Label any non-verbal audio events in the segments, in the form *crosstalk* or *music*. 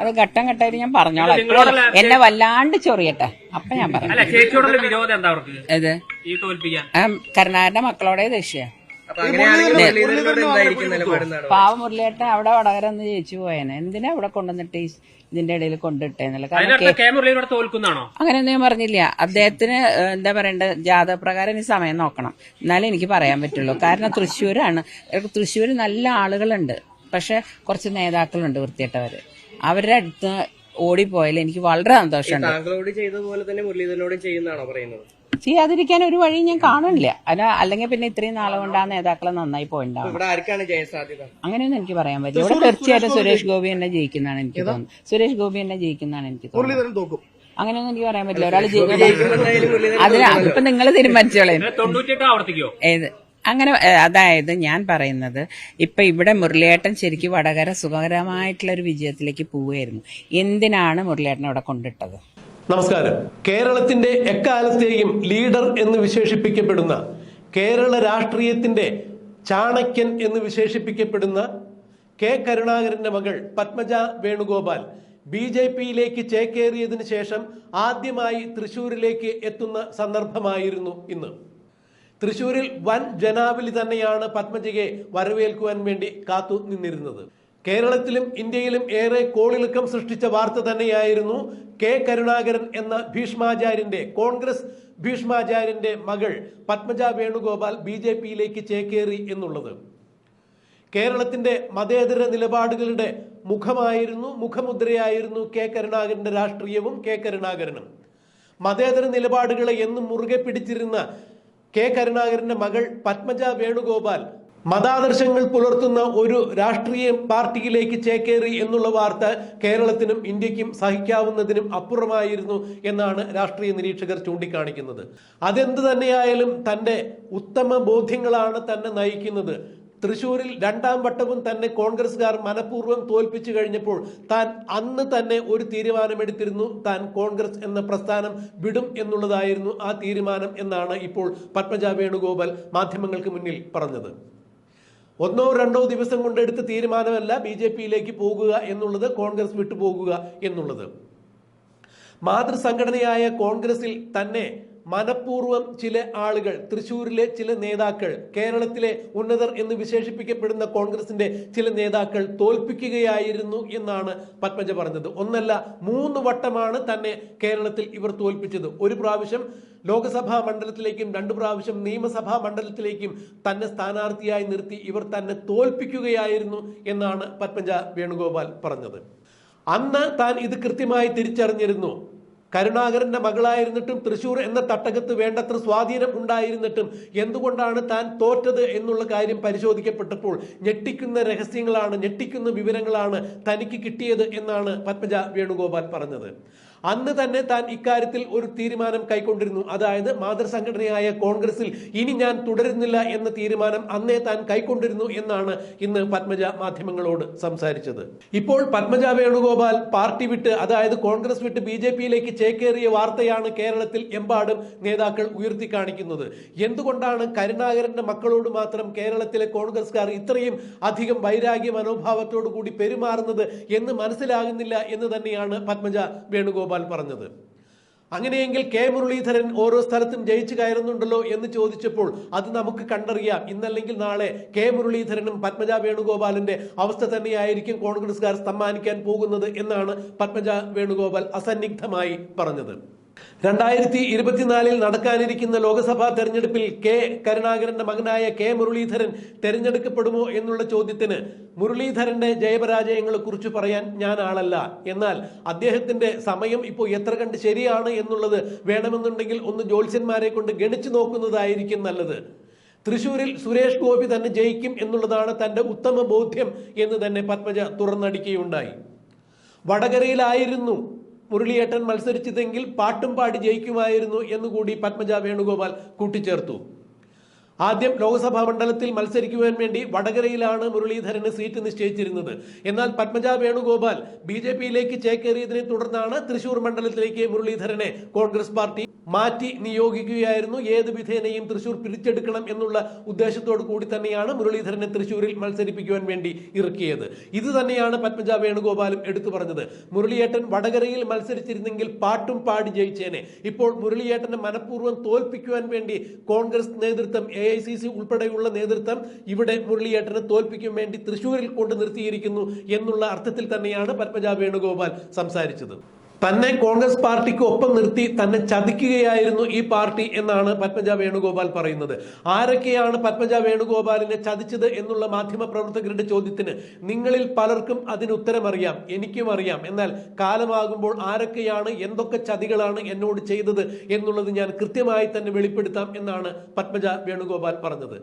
അത് ഘട്ടം ഘട്ടമായിട്ട് ഞാൻ പറഞ്ഞോളാം. എന്നെ വല്ലാണ്ട് ചൊറിയട്ടെ. അപ്പൊ ഞാൻ പറഞ്ഞു കരുണാകരന്റെ മക്കളോടെ ദേഷ്യ. പാവ മുരളിയേട്ട അവിടെ വടകര ഒന്ന് ജയിച്ചു പോയേനെ. എന്തിനാ അവിടെ കൊണ്ടുവന്നിട്ട് ഇതിന്റെ ഇടയിൽ കൊണ്ടിട്ടേന്നല്ല? കാരണം അങ്ങനെയൊന്നും ഞാൻ പറഞ്ഞില്ല. അദ്ദേഹത്തിന് എന്താ പറയണ്ടത് ജാതപ്രകാരം ഇനി സമയം നോക്കണം. എന്നാലേ എനിക്ക് പറയാൻ പറ്റുള്ളൂ. കാരണം തൃശ്ശൂരാണ്. തൃശ്ശൂർ നല്ല ആളുകളുണ്ട്. പക്ഷെ കുറച്ച് നേതാക്കളുണ്ട് വൃത്തിയിട്ടവര് അവരുടെ അടുത്ത് ഓടിപ്പോയാൽ എനിക്ക് വളരെ സന്തോഷമുണ്ട്. താങ്കളോട് പോലെ തന്നെ മുരളീധരനോട് ചെയ്യുന്നതാണോ പറയുന്നത്? ചെയ്യാതിരിക്കാൻ ഒരു വഴി ഞാൻ കാണില്ല അല്ല അല്ലെങ്കിൽ പിന്നെ ഇത്രയും നാളെ കൊണ്ട് ആ നേതാക്കളെ നന്നായി പോയിണ്ടാവും ഇവിടെ ആർക്കാണ് ജയസാധ്യത? അങ്ങനെയൊന്നും എനിക്ക് പറയാൻ പറ്റില്ല. ഇവിടെ തീർച്ചയായിട്ടും സുരേഷ് ഗോപി തന്നെ ജയിക്കുന്നതാണ് എനിക്ക് തോന്നുന്നത്. സുരേഷ് ഗോപി തന്നെ ജയിക്കുന്നതാണ് എനിക്ക് തോന്നുന്നത്. മുരളീധരൻ തോക്കും. അങ്ങനെയൊന്നും എനിക്ക് പറയാൻ പറ്റില്ല. ഒരാൾ ജയിക്കും അതിനാ അതിപ്പോ നിങ്ങൾ തീരുമാനിച്ചോളേ. തൊണ്ണൂറ്റെട്ട് ആവർത്തിക്കോ? ഏത്? അങ്ങനെ അതായത് ഞാൻ പറയുന്നത് ഇപ്പൊ ഇവിടെ മുരളിയേട്ടൻ ശരിക്കും വടകര സുഖകരമായിട്ടുള്ള ഒരു വിജയത്തിലേക്ക് പോവുകയായിരുന്നു. എന്തിനാണ് മുരളിയേട്ടൻ അവിടെ കൊണ്ടിട്ടത്? നമസ്കാരം. കേരളത്തിന്റെ എക്കാലത്തെയും ലീഡർ എന്ന് വിശേഷിപ്പിക്കപ്പെടുന്ന കേരള രാഷ്ട്രീയത്തിന്റെ ചാണക്യൻ എന്ന് വിശേഷിപ്പിക്കപ്പെടുന്ന കെ കരുണാകരന്റെ മകൾ പത്മജ വേണുഗോപാൽ ബി ജെ പിയിലേക്ക് ചേക്കേറിയതിനു ശേഷം ആദ്യമായി തൃശൂരിലേക്ക് എത്തുന്ന സന്ദർഭമായിരുന്നു ഇന്ന്. തൃശൂരിൽ വൻ ജനാവലി തന്നെയാണ് പത്മജയെ വരവേൽക്കുവാൻ വേണ്ടി കാത്തു നിന്നിരുന്നത്. കേരളത്തിലും ഇന്ത്യയിലും ഏറെ കോളിളക്കം സൃഷ്ടിച്ച വാർത്ത തന്നെയായിരുന്നു കെ കരുണാകരൻ എന്ന ഭീഷ്മാചാര്യന്റെ കോൺഗ്രസ് ഭീഷ്മാചാര്യന്റെ മകൾ പത്മജ വേണുഗോപാൽ ബി ജെ പിയിലേക്ക് ചേക്കേറി എന്നുള്ളത്. കേരളത്തിന്റെ മതേതര നിലപാടുകളുടെ മുഖമായിരുന്നു മുഖമുദ്രയായിരുന്നു കെ കരുണാകരന്റെ രാഷ്ട്രീയവും കെ കരുണാകരനും. മതേതര നിലപാടുകളെ എന്നും മുറുകെ പിടിച്ചിരുന്ന കെ കരുണാകരന്റെ മകൾ പത്മജ വേണുഗോപാൽ മതാദർശങ്ങൾ പുലർത്തുന്ന ഒരു രാഷ്ട്രീയ പാർട്ടിയിലേക്ക് ചേക്കേറി എന്നുള്ള വാർത്ത കേരളത്തിനും ഇന്ത്യക്കും സഹിക്കാവുന്നതിനും അപ്പുറമായിരുന്നു എന്നാണ് രാഷ്ട്രീയ നിരീക്ഷകർ ചൂണ്ടിക്കാണിക്കുന്നത്. അതെന്ത് തന്നെയായാലും തന്റെ ഉത്തമ ബോധ്യങ്ങളാണ് തന്നെ നയിക്കുന്നത്. തൃശൂരിൽ രണ്ടാം വട്ടവും തന്നെ കോൺഗ്രസ്സുകാർ മനഃപൂർവം തോൽപ്പിച്ചു കഴിഞ്ഞപ്പോൾ താൻ അന്ന് തന്നെ ഒരു തീരുമാനമെടുത്തിരുന്നു. താൻ കോൺഗ്രസ് എന്ന പ്രസ്ഥാനം വിടും എന്നുള്ളതായിരുന്നു ആ തീരുമാനം എന്നാണ് ഇപ്പോൾ പത്മജ വേണുഗോപാൽ മാധ്യമങ്ങൾക്ക് മുന്നിൽ പറഞ്ഞത്. ഒന്നോ രണ്ടോ ദിവസം കൊണ്ട് എടുത്ത തീരുമാനമല്ല ബി ജെ പിയിലേക്ക് പോകുക എന്നുള്ളത് കോൺഗ്രസ് വിട്ടുപോകുക എന്നുള്ളത്. മാതൃസംഘടനയായ കോൺഗ്രസിൽ തന്നെ മനഃപൂർവം ചില ആളുകൾ തൃശൂരിലെ ചില നേതാക്കൾ കേരളത്തിലെ ഉന്നതർ എന്ന് വിശേഷിപ്പിക്കപ്പെടുന്ന കോൺഗ്രസിന്റെ ചില നേതാക്കൾ തോൽപ്പിക്കുകയായിരുന്നു എന്നാണ് പത്മജ പറഞ്ഞത്. ഒന്നല്ല മൂന്ന് വട്ടമാണ് തന്നെ കേരളത്തിൽ ഇവർ തോൽപ്പിച്ചത്. ഒരു പ്രാവശ്യം ലോക്സഭാ മണ്ഡലത്തിലേക്കും രണ്ടു പ്രാവശ്യം നിയമസഭാ മണ്ഡലത്തിലേക്കും തന്നെ സ്ഥാനാർത്ഥിയായി നിർത്തി ഇവർ തന്നെ തോൽപ്പിക്കുകയായിരുന്നു എന്നാണ് പത്മജ വേണുഗോപാൽ പറഞ്ഞത്. അന്ന് താൻ ഇത് കൃത്യമായി തിരിച്ചറിഞ്ഞിരുന്നു. കരുണാകരന്റെ മകളായിരുന്നിട്ടും തൃശൂർ എന്ന തട്ടകത്ത് വേണ്ടത്ര സ്വാധീനം ഉണ്ടായിരുന്നിട്ടും എന്തുകൊണ്ടാണ് താൻ തോറ്റത് എന്നുള്ള കാര്യം പരിശോധിക്കപ്പെട്ടപ്പോൾ ഞെട്ടിക്കുന്ന രഹസ്യങ്ങളാണ് ഞെട്ടിക്കുന്ന വിവരങ്ങളാണ് തനിക്ക് കിട്ടിയത് എന്നാണ് പത്മജ വേണുഗോപാൽ പറഞ്ഞത്. അന്ന് തന്നെ താൻ ഇക്കാര്യത്തിൽ ഒരു തീരുമാനം കൈക്കൊണ്ടിരുന്നു. അതായത് മാതൃസംഘടനയായ കോൺഗ്രസിൽ ഇനി ഞാൻ തുടരുന്നില്ല എന്ന തീരുമാനം അന്നേ താൻ കൈക്കൊണ്ടിരുന്നു എന്നാണ് ഇന്ന് പത്മജ മാധ്യമങ്ങളോട് സംസാരിച്ചത്. ഇപ്പോൾ പത്മജ വേണുഗോപാൽ പാർട്ടി വിട്ട് അതായത് കോൺഗ്രസ് വിട്ട് ബി ജെ പിയിലേക്ക് ചേക്കേറിയ വാർത്തയാണ് കേരളത്തിൽ എമ്പാടും നേതാക്കൾ ഉയർത്തി കാണിക്കുന്നത്. എന്തുകൊണ്ടാണ് കരുണാകരന്റെ മക്കളോട് മാത്രം കേരളത്തിലെ കോൺഗ്രസ്കാർ ഇത്രയും അധികം വൈരാഗ്യ മനോഭാവത്തോടു കൂടി പെരുമാറുന്നത് എന്ന് മനസ്സിലാകുന്നില്ല എന്ന് തന്നെയാണ് പത്മജ വേണുഗോപാൽ പറഞ്ഞത്. അങ്ങനെയെങ്കിൽ കെ മുരളീധരൻ ഓരോ സ്ഥലത്തും ജയിച്ചു കയറുന്നുണ്ടല്ലോ എന്ന് ചോദിച്ചപ്പോൾ അത് നമുക്ക് കണ്ടറിയാം. ഇന്നല്ലെങ്കിൽ നാളെ കെ മുരളീധരനും പത്മജ വേണുഗോപാലിന്റെ അവസ്ഥ തന്നെയായിരിക്കും കോൺഗ്രസ്സുകാർ സമ്മാനിക്കാൻ പോകുന്നത് എന്നാണ് പത്മജ വേണുഗോപാൽ അസന്നിഗ്ധമായി പറഞ്ഞത്. രണ്ടായിരത്തി ഇരുപത്തിനാലിൽ നടക്കാനിരിക്കുന്ന ലോക്സഭാ തെരഞ്ഞെടുപ്പിൽ കെ കരുണാകരന്റെ മകനായ കെ മുരളീധരൻ തെരഞ്ഞെടുക്കപ്പെടുമോ എന്നുള്ള ചോദ്യത്തിന് മുരളീധരന്റെ ജയപരാജയങ്ങളെ കുറിച്ച് പറയാൻ ഞാൻ ആളല്ല. എന്നാൽ അദ്ദേഹത്തിന്റെ സമയം ഇപ്പോൾ എത്ര കണ്ട് ശരിയാണ് എന്നുള്ളത് വേണമെന്നുണ്ടെങ്കിൽ ഒന്ന് ജ്യോത്സ്യന്മാരെ കൊണ്ട് ഗണിച്ചു നോക്കുന്നതായിരിക്കും നല്ലത്. തൃശൂരിൽ സുരേഷ് ഗോപി തന്നെ ജയിക്കും എന്നുള്ളതാണ് തന്റെ ഉത്തമ ബോധ്യം എന്ന് തന്നെ പത്മജ തുറന്നടിക്കുകയുണ്ടായി. വടകരയിലായിരുന്നു മുരളിയേട്ടൻ മത്സരിച്ചതെങ്കിൽ പാട്ടും പാടി ജയിക്കുമായിരുന്നു എന്നുകൂടി പത്മജ വേണുഗോപാൽ കൂട്ടിച്ചേർത്തു. ആദ്യം ലോക്സഭാ മണ്ഡലത്തിൽ മത്സരിക്കുവാൻ വേണ്ടി വടകരയിലാണ് മുരളീധരന് സീറ്റ് നിശ്ചയിച്ചിരുന്നത്. എന്നാൽ പത്മജ വേണുഗോപാൽ ബി ജെ പിയിലേക്ക് ചേക്കേറിയതിനെ തുടർന്നാണ് തൃശൂർ മണ്ഡലത്തിലേക്ക് മുരളീധരനെ കോൺഗ്രസ് പാർട്ടി മാറ്റി നിയോഗിക്കുകയായിരുന്നു. ഏത് വിധേനയും തൃശൂർ പിടിച്ചെടുക്കണം എന്നുള്ള ഉദ്ദേശത്തോടു കൂടി തന്നെയാണ് മുരളീധരനെ തൃശൂരിൽ മത്സരിപ്പിക്കുവാൻ വേണ്ടി ഇറക്കിയത്. ഇത് തന്നെയാണ് പത്മജ വേണുഗോപാലും എടുത്തു പറഞ്ഞത്. മുരളിയേട്ടൻ വടകരയിൽ മത്സരിച്ചിരുന്നെങ്കിൽ പാട്ടും പാടി ജയിച്ചേനെ. ഇപ്പോൾ മുരളിയേട്ടനെ മനഃപൂർവം തോൽപ്പിക്കുവാൻ വേണ്ടി കോൺഗ്രസ് നേതൃത്വം എ ഐ സി സി ഉൾപ്പെടെയുള്ള നേതൃത്വം ഇവിടെ മുരളിയേട്ടനെ തോൽപ്പിക്കാൻ വേണ്ടി തൃശൂരിൽ കൊണ്ട് നിർത്തിയിരിക്കുന്നു എന്നുള്ള അർത്ഥത്തിൽ തന്നെയാണ് പത്മജ വേണുഗോപാൽ സംസാരിച്ചത്. തന്നെ കോൺഗ്രസ് പാർട്ടിക്ക് ഒപ്പം നിർത്തി തന്നെ ചതിക്കുകയായിരുന്നു ഈ പാർട്ടി എന്നാണ് പത്മജ വേണുഗോപാൽ പറയുന്നത്. ആരൊക്കെയാണ് പത്മജ വേണുഗോപാലിനെ ചതിച്ചത് എന്നുള്ള മാധ്യമ പ്രവർത്തകരുടെ ചോദ്യത്തിന് നിങ്ങളിൽ പലർക്കും അതിന് ഉത്തരമറിയാം എനിക്കും അറിയാം. എന്നാൽ കാലമാകുമ്പോൾ ആരൊക്കെയാണ് എന്തൊക്കെ ചതികളാണ് എന്നോട് ചെയ്തത് എന്നുള്ളത് ഞാൻ കൃത്യമായി തന്നെ വെളിപ്പെടുത്താം എന്നാണ് പത്മജ വേണുഗോപാൽ പറഞ്ഞത്.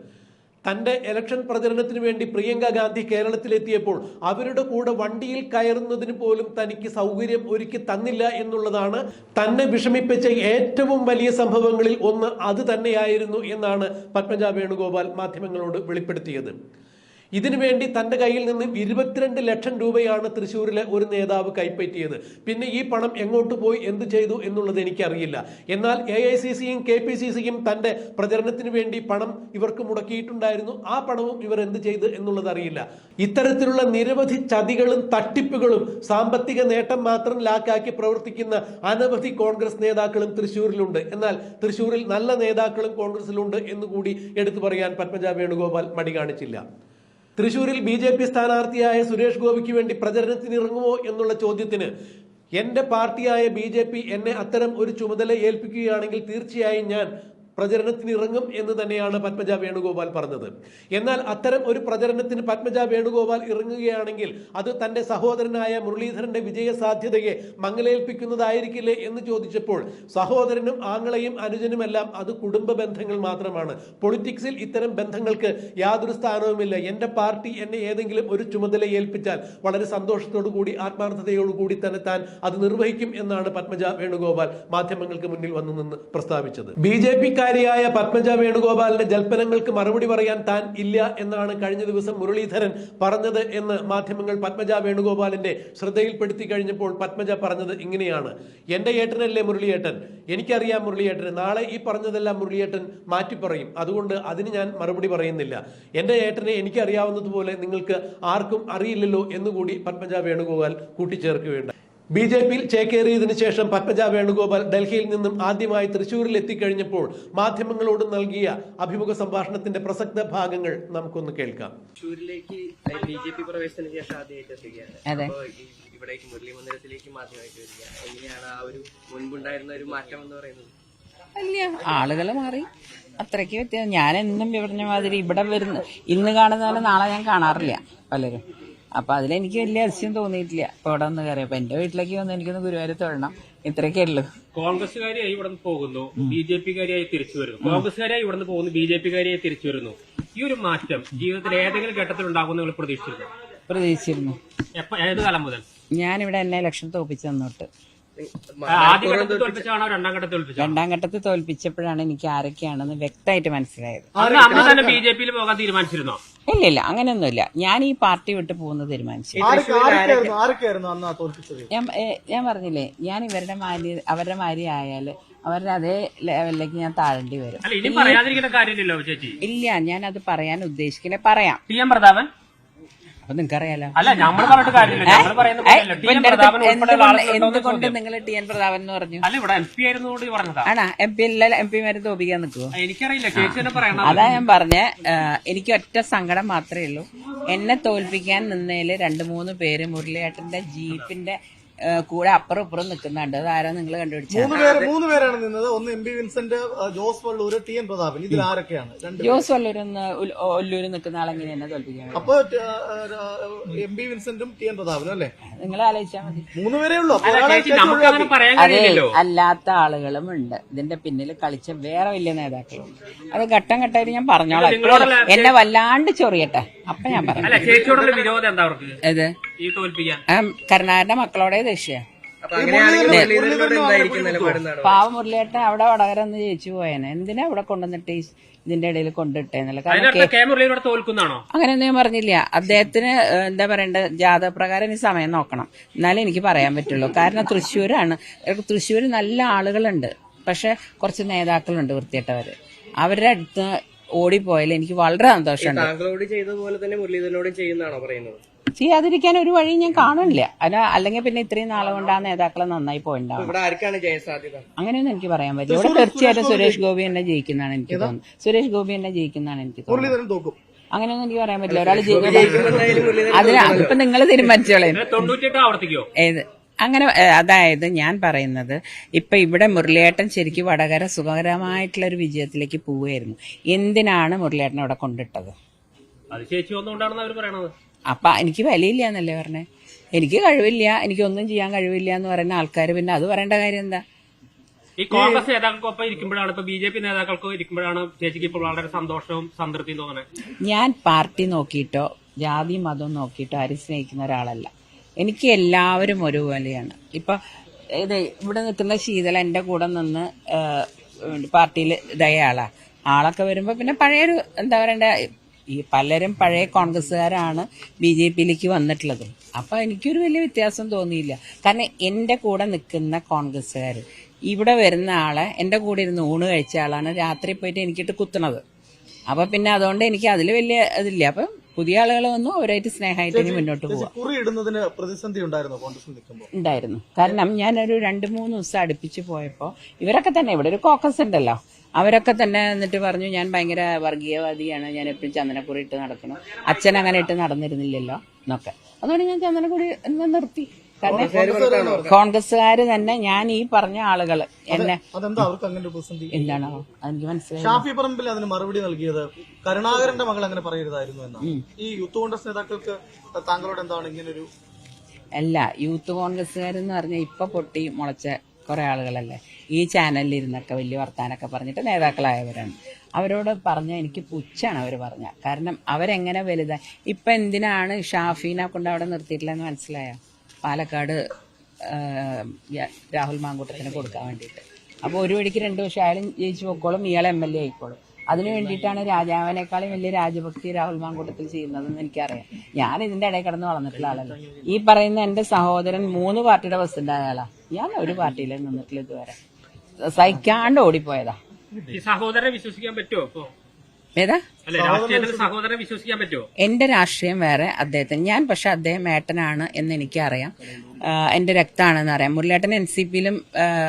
തന്റെ ഇലക്ഷൻ പ്രചരണത്തിന് വേണ്ടി പ്രിയങ്ക ഗാന്ധി കേരളത്തിലെത്തിയപ്പോൾ അവരുടെ കൂടെ വണ്ടിയിൽ കയറുന്നതിന് പോലും തനിക്ക് സൗകര്യം ഒരുക്കി തന്നില്ല എന്നുള്ളതാണ് തന്നെ വിഷമിപ്പിച്ച ഏറ്റവും വലിയ സംഭവങ്ങളിൽ ഒന്ന് അത് തന്നെയായിരുന്നു എന്നാണ് പത്മജ വേണുഗോപാൽ മാധ്യമങ്ങളോട് വെളിപ്പെടുത്തിയത്. ഇതിനുവേണ്ടി തന്റെ കയ്യിൽ നിന്ന് ഇരുപത്തിരണ്ട് ലക്ഷം രൂപയാണ് തൃശ്ശൂരിലെ ഒരു നേതാവ് കൈപ്പറ്റിയത്. പിന്നെ ഈ പണം എങ്ങോട്ട് പോയി എന്ത് ചെയ്തു എന്നുള്ളത് എനിക്കറിയില്ല. എന്നാൽ എ ഐ സി സിയും കെ പി സി സിയും തന്റെ പ്രചരണത്തിന് വേണ്ടി പണം ഇവർക്ക് മുടക്കിയിട്ടുണ്ടായിരുന്നു. ആ പണവും ഇവർ എന്ത് ചെയ്തു എന്നുള്ളത് അറിയില്ല. ഇത്തരത്തിലുള്ള നിരവധി ചതികളും തട്ടിപ്പുകളും സാമ്പത്തിക നേട്ടം മാത്രം ലാക്കാക്കി പ്രവർത്തിക്കുന്ന അനവധി കോൺഗ്രസ് നേതാക്കളും തൃശ്ശൂരിലുണ്ട്. എന്നാൽ തൃശ്ശൂരിൽ നല്ല നേതാക്കളും കോൺഗ്രസിലുണ്ട് എന്നുകൂടി എടുത്തു പറയാൻ പത്മജ വേണുഗോപാൽ മടി കാണിച്ചില്ല. തൃശൂരിൽ ബി ജെ പി സ്ഥാനാർത്ഥിയായ സുരേഷ് ഗോപിക്ക് വേണ്ടി പ്രചരണത്തിനിറങ്ങുമോ എന്നുള്ള ചോദ്യത്തിന് എന്റെ പാർട്ടിയായ ബി ജെ പി എന്നെ അത്തരം ഒരു ചുമതല ഏൽപ്പിക്കുകയാണെങ്കിൽ തീർച്ചയായും ഞാൻ പ്രചരണത്തിന് ഇറങ്ങും എന്ന് തന്നെയാണ് പത്മജ വേണുഗോപാൽ പറഞ്ഞത്. എന്നാൽ അത്തരം ഒരു പ്രചരണത്തിന് പത്മജ വേണുഗോപാൽ ഇറങ്ങുകയാണെങ്കിൽ അത് തന്റെ സഹോദരനായ മുരളീധരന്റെ വിജയ സാധ്യതയെ മങ്ങലേൽപ്പിക്കുന്നതായിരിക്കില്ലേ എന്ന് ചോദിച്ചപ്പോൾ സഹോദരനും ആങ്ങളെയും അനുജനുമെല്ലാം അത് കുടുംബ ബന്ധങ്ങൾ മാത്രമാണ്. പൊളിറ്റിക്സിൽ ഇത്തരം ബന്ധങ്ങൾക്ക് യാതൊരു സ്ഥാനവുമില്ല. എന്റെ പാർട്ടി എന്നെ ഏതെങ്കിലും ഒരു ചുമതല ഏൽപ്പിച്ചാൽ വളരെ സന്തോഷത്തോടു കൂടി ആത്മാർത്ഥതയോടു കൂടി തന്നെ താൻ അത് നിർവഹിക്കും എന്നാണ് പത്മജ വേണുഗോപാൽ മാധ്യമങ്ങൾക്ക് മുന്നിൽ വന്നു നിന്ന് പ്രസ്താവിച്ചത്. ബി ജെ പിക്കാരിയായ പത്മജ വേണുഗോപാലിന്റെ ജൽപ്പനങ്ങൾക്ക് മറുപടി പറയാൻ താൻ ഇല്ല എന്നാണ് കഴിഞ്ഞ ദിവസം മുരളീധരൻ പറഞ്ഞത് എന്ന് മാധ്യമങ്ങൾ പത്മജ വേണുഗോപാലിന്റെ ശ്രദ്ധയിൽപ്പെടുത്തി കഴിഞ്ഞപ്പോൾ പത്മജ പറഞ്ഞത് ഇങ്ങനെയാണ്. എന്റെ ഏട്ടനല്ലേ മുരളിയേട്ടൻ? എനിക്കറിയാം മുരളിയേട്ടൻ നാളെ ഈ പറഞ്ഞതെല്ലാം മുരളിയേട്ടൻ മാറ്റി പറയും അതുകൊണ്ട് അതിന് ഞാൻ മറുപടി പറയുന്നില്ല. എന്റെ ഏട്ടനെ എനിക്കറിയാവുന്നതുപോലെ നിങ്ങൾക്ക് ആർക്കും അറിയില്ലല്ലോ എന്നുകൂടി പത്മജ വേണുഗോപാൽ കൂട്ടിച്ചേർക്കുകയുണ്ട് ബി ജെ പിയിൽ ചേക്കേറിയതിനു ശേഷം പത്മജ വേണുഗോപാൽ ഡൽഹിയിൽ നിന്നും ആദ്യമായി തൃശൂരിൽ എത്തിക്കഴിഞ്ഞപ്പോൾ മാധ്യമങ്ങളോട് നൽകിയ അഭിമുഖ സംഭാഷണത്തിന്റെ പ്രസക്ത ഭാഗങ്ങൾ നമുക്കൊന്ന് കേൾക്കാം. തൃശൂരിലേക്ക് ബി ജെ പി പ്രവേശനത്തിന് ശേഷം ആദ്യമായിട്ട് എത്തുകയാണ്. ഇവിടേക്ക് മുരളി മന്ദിരത്തിലേക്ക് ആദ്യമായിട്ട് വരിക. എങ്ങനെയാണ് ആ ഒരു മുൻപുണ്ടായിരുന്ന ഒരു മാറ്റം എന്ന് പറയുന്നത്? വലിയ ആളുകൾ മാറി. അത്രയ്ക്ക് വ്യത്യാസം. ഞാൻ എന്നും പറഞ്ഞ മാതിരി ഇവിടെ വരുന്ന ഇന്ന് കാണുന്ന പോലെ നാളെ ഞാൻ കാണാറില്ല പലരും. അപ്പൊ അതിലെനിക്ക് വലിയ അതിശയം തോന്നിയിട്ടില്ല. ഇപ്പൊ ഇവിടെ ഒന്ന് കയറിയപ്പോ എന്റെ വീട്ടിലേക്ക് വന്ന് എനിക്കൊന്ന് ഗുരുവായൂർ തൊഴണം ഇത്രയൊക്കെ ഉള്ളൂ. കോൺഗ്രസ്സുകാരിയായി ഇവിടെ നിന്ന് പോകുന്നു. ബി ജെ പിക്കാരിയായി തിരിച്ചു വരുന്നു. കോൺഗ്രസ്സുകാരിയായി ഇവിടെ നിന്ന് പോകുന്നു. ബി ജെ പിക്കാരിയായി തിരിച്ചു വരുന്നു. ഈ ഒരു മാറ്റം ജീവിതത്തിൽ ഏതെങ്കിലും ഘട്ടത്തിൽ ഉണ്ടാകുമെന്ന് നിങ്ങൾ പ്രതീക്ഷിച്ചിരുന്നു? പ്രതീക്ഷിച്ചിരുന്നു. ഏത് കാലം മുതൽ? ഞാനിവിടെ എന്നെ ലക്ഷം തോപ്പിച്ചു തന്നോട്ട്. രണ്ടാം ഘട്ടത്തിൽ തോൽപ്പിച്ചാണോ രണ്ടാം ഘട്ടത്തിൽ തോൽപ്പിച്ചപ്പോഴാണ് എനിക്ക് ആരൊക്കെയാണെന്ന് വ്യക്തമായിട്ട് മനസ്സിലായത്. ബി ജെ പിയിൽ പോകാൻ തീരുമാനിച്ചിരുന്നോ? ഇല്ല ഇല്ല അങ്ങനെയൊന്നുമില്ല. ഞാൻ ഈ പാർട്ടി വിട്ട് പോകുന്ന തീരുമാനിച്ചു. ഞാൻ ഞാൻ പറഞ്ഞില്ലേ ഞാൻ ഇവരുടെ മാരി അവരുടെ മാരി ആയാൽ അവരുടെ അതേ ലെവലിലേക്ക് ഞാൻ താഴേണ്ടി വരും. ഇല്ല ഞാൻ അത് പറയാൻ ഉദ്ദേശിക്കില്ല പറയാം. എം പ്രതാപൻ? അപ്പൊ നിങ്ങൾക്കറിയാലോ. അല്ല നമ്മൾ പറഞ്ഞിട്ട് കാര്യമില്ല. എന്തുകൊണ്ട് നിങ്ങൾ ടി എൻ പ്രതാപൻ എന്ന് പറഞ്ഞു? അല്ല ഇവിടെ എം പി ആയിരുന്നുകൊണ്ട് പറഞ്ഞതാ. ആണാ? എം പി എല്ലാ എം പിമാരെ തോപ്പിക്കാൻ നിൽക്കുവോ എനിക്കറിയില്ല. അതാ ഞാൻ പറഞ്ഞ എനിക്ക് ഒറ്റ സങ്കടം മാത്രമേ ഉള്ളൂ. എന്നെ തോൽപ്പിക്കാൻ നിന്നതിൽ രണ്ട് മൂന്ന് പേര് മുരളിയേട്ടന്റെ ജീപ്പിന്റെ കൂടെ അപ്പുറം ഇപ്പുറം നിൽക്കുന്നുണ്ട് അതാരാ നിങ്ങൾ കണ്ടുപിടിച്ചത് മൂന്ന് പേരാണ് നിന്നത്. ഒന്ന് എം പി വിൻസെന്റ് ആ, Jose Vallur T N Prathapan. ഇതിൽ ആരൊക്കെയാണ്? ജോസ് നിൽക്കുന്ന ആളെങ്ങനെയാണ് തോൽപ്പിക്കുന്നത്? അപ്പൊ എം പി വിൻസെന്റും ടി എൻ പ്രതാപനും അല്ലേ? നിങ്ങൾ ആലോചിച്ചാൽ മതി. മൂന്ന് പേരേ ഉള്ളൂ. അപ്പൊ അല്ല ഒരാളെ ചേച്ചി ചേച്ചി നമുക്ക് അങ്ങനെ ഒഴിവാക്കി. പറയാൻ അതെ കഴിയില്ലല്ലോ. അല്ലാത്ത ആളുകളും ഉണ്ട്. ഇതിന്റെ പിന്നിൽ കളിച്ച വേറെ വലിയ നേതാക്കളും അത് ഘട്ടം ഘട്ടമായിട്ട് ഞാൻ പറഞ്ഞോളാം. നിങ്ങളോടുള്ള എന്നെ വല്ലാണ്ട് ചൊറിയട്ടെ. അപ്പൊ ഞാൻ പറയാം. അല്ല ചേച്ചിയോടുള്ള വിരോധം എന്താ അവർക്ക്? ഇത് ഈ തോൽപ്പിക്കാൻ. ആ, കരുണാകരന്റെ മക്കളോടെ ദേഷ്യ. അപ്പൊ അങ്ങനെയാണെങ്കിൽ മുരളീധരൻ- മുരളീധരനോട് മുരളീധരനും എന്തായിരിക്കും അങ്ങനെ നിലപാടെന്നാണ് പാവ മുരളിയേട്ടൻ അവിടെ വടകര ഒന്ന് ജയിച്ചു പോയേനെ. എന്തിനാ ഇവിടെ കൊണ്ടുവന്നിട്ട് ഈ ഇതിന്റെ ഇടയിൽ കൊണ്ടിട്ടേന്നല്ല? തോൽക്കുന്നാണോ അങ്ങനെയൊന്നും ഞാൻ പറഞ്ഞില്ല. അദ്ദേഹത്തിന് എന്താ പറയണ്ട ജാതപ്രകാരം ഈ സമയം നോക്കണം. എന്നാലേ എനിക്ക് പറയാൻ പറ്റുള്ളൂ. കാരണം തൃശ്ശൂരാണ് തൃശ്ശൂർ നല്ല ആളുകളുണ്ട്. പക്ഷെ കുറച്ച് നേതാക്കളുണ്ട് വൃത്തിയിട്ടവര് അവരുടെ അടുത്ത് ഓടിപ്പോയാൽ എനിക്ക് വളരെ സന്തോഷമുണ്ട്. താങ്കളോട് ചെയ്ത പോലെ തന്നെ മുരളീധരനോട് ചെയ്യുന്നതാണോ പറയുന്നത്? ചെയ്യാതിരിക്കാൻ ഒരു വഴി ഞാൻ കാണുന്നില്ല. അല്ല അല്ലെങ്കിൽ പിന്നെ ഇത്രയും നാളെ കൊണ്ട് ആ നേതാക്കളെ നന്നായി പോയിണ്ടാവും ഇവിടെ ആർക്കാണ് ജയസാധ്യത? അങ്ങനെയൊന്നും എനിക്ക് പറയാൻ പറ്റില്ല. ഇവിടെ തീർച്ചയായിട്ടും സുരേഷ് ഗോപി തന്നെ ജയിക്കുന്നതാണ് എനിക്ക് തോന്നുന്നത്. സുരേഷ് ഗോപി തന്നെ ജയിക്കുന്നതാണ് എനിക്ക് തോന്നുന്നത്. മുരളീധരൻ തോക്കും. അങ്ങനെയൊന്നും എനിക്ക് പറയാൻ പറ്റില്ല. ഒരാൾ അതിന് അതിപ്പോ നിങ്ങൾ തീരുമാനിച്ചോളേ. ഏത്? അങ്ങനെ അതായത് ഞാൻ പറയുന്നത് ഇപ്പൊ ഇവിടെ മുരളിയേട്ടൻ ശരിക്കും വടകര സുഖകരമായിട്ടുള്ള ഒരു വിജയത്തിലേക്ക് പോവുകയായിരുന്നു. എന്തിനാണ് മുരളിയേട്ടൻ അവിടെ കൊണ്ടിട്ടത്? അത് ചേച്ചി വന്നുകൊണ്ടാണെന്ന് അവർ പറയണത്. അപ്പൊ എനിക്ക് വിലയില്ല എന്നല്ലേ പറഞ്ഞേ? എനിക്ക് കഴിവില്ല എനിക്കൊന്നും ചെയ്യാൻ കഴിവില്ല എന്ന് പറയുന്ന ആൾക്കാർ പിന്നെ അത് പറയേണ്ട കാര്യം എന്താ? ഈ കോൺഗ്രസ് നേതാക്കൾക്കൊപ്പം ഇരിക്കുമ്പോഴാണ് ഇപ്പൊ ബി ജെ പി നേതാക്കൾക്ക് ഇരിക്കുമ്പോഴാണ് ചേച്ചിക്ക് ഇപ്പോൾ വളരെ സന്തോഷവും സംതൃപ്തിയും തോന്നുന്നത്. ഞാൻ പാർട്ടി നോക്കിയിട്ടോ ജാതി മതം നോക്കിയിട്ടോ ആരും സ്നേഹിക്കുന്ന ഒരാളല്ല. എനിക്ക് എല്ലാവരും ഒരുപോലെയാണ്. ഇപ്പൊ ഇത് ഇവിടെ നിൽക്കുന്ന ശീതള എന്റെ കൂടെ നിന്ന് പാർട്ടിയിൽ ഇതായ ആളാ. ആളൊക്കെ വരുമ്പോൾ പിന്നെ പഴയൊരു എന്താ പറയണ്ട ഈ പലരും പഴയ കോൺഗ്രസ്സുകാരാണ് ബി ജെ പിയിലേക്ക് വന്നിട്ടുള്ളത്. അപ്പൊ എനിക്കൊരു വലിയ വ്യത്യാസം തോന്നിയില്ല. കാരണം എന്റെ കൂടെ നിൽക്കുന്ന കോൺഗ്രസ്സുകാർ ഇവിടെ വരുന്ന ആളെ എന്റെ കൂടെ ഇരുന്ന് ഊണ് കഴിച്ച ആളാണ് രാത്രി പോയിട്ട് എനിക്കിട്ട് കുത്തണത്. അപ്പൊ പിന്നെ അതുകൊണ്ട് എനിക്ക് അതിൽ വലിയ ഇതില്ല. അപ്പം പുതിയ ആളുകൾ വന്നു അവരായിട്ട് സ്നേഹമായിട്ട് ഇനി മുന്നോട്ട് ഇടുന്നതിന് പ്രതിസന്ധി ഉണ്ടായിരുന്നു കാരണം ഞാനൊരു രണ്ട് മൂന്ന് ദിവസം അടുപ്പിച്ച് പോയപ്പോൾ ഇവരൊക്കെ തന്നെ ഇവിടെ ഒരു കോക്കസ് ഉണ്ടല്ലോ. അവരൊക്കെ തന്നെ എന്നിട്ട് പറഞ്ഞു ഞാൻ ഭയങ്കര വർഗീയവാദിയാണ്. ഞാൻ എപ്പോഴും ചന്ദനക്കുറി ഇട്ട് നടക്കണം. അച്ഛൻ അങ്ങനെ ഇട്ട് നടന്നിരുന്നില്ലല്ലോ. എന്നൊക്കെ. അതുകൊണ്ട് ഞാൻ ചന്ദനക്കുറി എന്നെ നിർത്തി. കാരണം കോൺഗ്രസ്സുകാർ തന്നെ ഞാൻ ഈ പറഞ്ഞ ആളുകൾ എന്നെ അതെന്താ അവർക്ക് അങ്ങനെ ഒരു പ്രതിസന്ധി? എന്താണോ? എനിക്ക് മനസ്സിലായി ഷാഫി പറമ്പിൽ അതിന് മറുപടി നൽകിയത് കരുണാകരന്റെ മകൾ അങ്ങനെ പറയരുതായിരുന്നു എന്നാണ് ഈ യൂത്ത് കോൺഗ്രസ് നേതാക്കൾക്ക് താങ്കളോട് എന്താണ് ഇങ്ങനൊരു അല്ല യൂത്ത് കോൺഗ്രസ്സുകാരെന്ന് പറഞ്ഞ ഇപ്പൊ പൊട്ടി മുളച്ച കുറെ ആളുകളല്ലേ ഈ ചാനലിൽ ഇരുന്നൊക്കെ വലിയ വർത്താനൊക്കെ പറഞ്ഞിട്ട് നേതാക്കളായവരാണ്. അവരോട് പറഞ്ഞാൽ എനിക്ക് പുച്ഛാണ് അവർ പറഞ്ഞ. കാരണം അവരെങ്ങനെ വലുതാ ഇപ്പം എന്തിനാണ് ഷാഫീനെ കൊണ്ട് അവിടെ നിർത്തിയിട്ടില്ലെന്ന് മനസ്സിലായോ? പാലക്കാട് രാഹുൽ മാങ്കൂട്ടത്തിന് കൊടുക്കാൻ വേണ്ടിയിട്ട്. അപ്പോൾ ഒരു വഴിക്ക് രണ്ട് വർഷം അയാളും ജയിച്ചു പോയിക്കോളും ഇയാൾ എം എൽ എ ആയിക്കോളും. അതിനു വേണ്ടിയിട്ടാണ് രാജാവിനേക്കാളും വലിയ രാജഭക്തി രാഹുൽ മാങ്കൂട്ടത്തിൽ ചെയ്യുന്നതെന്ന് എനിക്കറിയാം. ഞാൻ ഇതിന്റെ ഇടയിൽ കിടന്ന് വളർന്നിട്ടുള്ള ആളല്ല. ഈ പറയുന്ന എന്റെ സഹോദരൻ മൂന്ന് പാർട്ടിയുടെ പ്രസിഡന്റ് ആയ ആളാ. ഞാൻ ഒരു പാർട്ടിയിലും നിന്നിട്ടില്ല ഇതുവരെ. സഹിക്കാണ്ട് ഓടിപ്പോയതാ. ഈ സഹോദരനെ വിശ്വസിക്കാൻ പറ്റുമോ ഏതാ? സഹോദരനെ വിശ്വസിക്കാൻ പറ്റുമോ എന്റെ രാഷ്ട്രീയം വേറെ അദ്ദേഹത്തിന്. ഞാൻ പക്ഷെ അദ്ദേഹം ഏട്ടനാണ് എന്ന് എനിക്കറിയാം. എന്റെ രക്തമാണെന്ന് അറിയാം. മുരളിയേട്ടൻ എൻ സി പിയിലും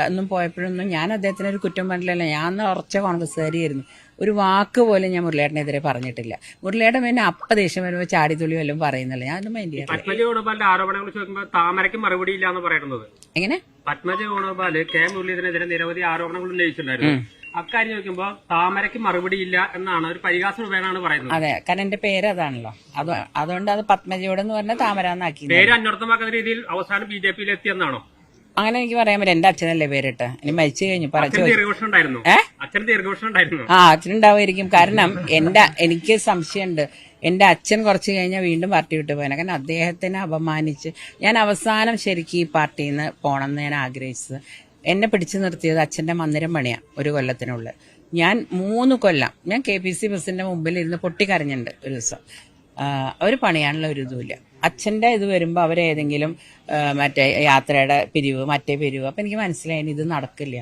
ഒന്നും പോയപ്പോഴൊന്നും ഞാൻ അദ്ദേഹത്തിന് ഒരു കുറ്റം പറഞ്ഞില്ലല്ലോ ഞാൻ ഉറച്ച കോൺഗ്രസ്സുകാരിയായിരുന്നു. ഒരു വാക്ക് പോലും ഞാൻ മുരളിയേട്ടനെതിരെ പറഞ്ഞിട്ടില്ല. മുരളിയേട്ടൻ പിന്നെ അപ്പ ദേഷ്യം വരുമ്പോൾ ചാടിത്തുള്ളി വല്ലതും പറയുന്നില്ല? ഞാൻ മൈൻഡ് പത്മജ വേണുഗോപാലിന്റെ ആരോപണങ്ങൾ ചോദിക്കുമ്പോൾ താമരയ്ക്ക് മറുപടി ഇല്ല എന്ന് പറയുന്നത് എങ്ങനെ? പത്മജ വേണുഗോപാൽ കെ മുരളീധരനെതിരെ നിരവധി ആരോപണങ്ങൾ ഉന്നയിച്ചിട്ടുണ്ടായിരുന്നു. അക്കാര്യം ചോദിക്കുമ്പോൾ താമരയ്ക്ക് മറുപടി ഇല്ല എന്നാണ് ഒരു പരിഹാസ രൂപേണാണ് പറയുന്നത്. അതെ കാരണം എന്റെ പേര് അതാണല്ലോ. അത് അതുകൊണ്ട് അത് പത്മജയോടെന്ന് പറഞ്ഞാൽ താമരാന്നാക്കി പേര് അന്വർത്ഥമാക്കുന്ന രീതിയിൽ അവസാനം ബി ജെ പിയിൽ എത്തിയെന്നാണോ അങ്ങനെ എനിക്ക് പറയാൻ പറ്റും എന്റെ അച്ഛനല്ലേ പേരിട്ട്. ഇനി മരിച്ചു കഴിഞ്ഞു. പറഞ്ഞു ആ അച്ഛനുണ്ടാവുമായിരിക്കും. കാരണം എന്റെ എനിക്ക് സംശയമുണ്ട്. എന്റെ അച്ഛൻ കുറച്ച് കഴിഞ്ഞാൽ വീണ്ടും പാർട്ടി വിട്ടു പോയാൽ കാരണം അദ്ദേഹത്തിനെ അപമാനിച്ച് ഞാൻ അവസാനം ശരിക്കും ഈ പാർട്ടിയിൽ നിന്ന് പോകണം എന്ന് ഞാൻ ആഗ്രഹിച്ചത്. എന്നെ പിടിച്ചു നിർത്തിയത് അച്ഛന്റെ മന്ദിരം പണിയാ ഒരു കൊല്ലത്തിനുള്ളിൽ ഞാൻ മൂന്ന് കൊല്ലം ഞാൻ കെ പി സി ബസിന്റെ മുമ്പിൽ ഇരുന്ന് പൊട്ടിക്കരഞ്ഞിട്ടുണ്ട് ഒരു ദിവസം. ഒരു പണിയാനുള്ള ഒരു ഇതുമില്ല അച്ഛന്റെ ഇത് വരുമ്പോൾ അവരേതെങ്കിലും മറ്റേ യാത്രയുടെ പിരിവ് മറ്റേ പിരിവ്. അപ്പം എനിക്ക് മനസ്സിലായി ഇത് നടക്കില്ല.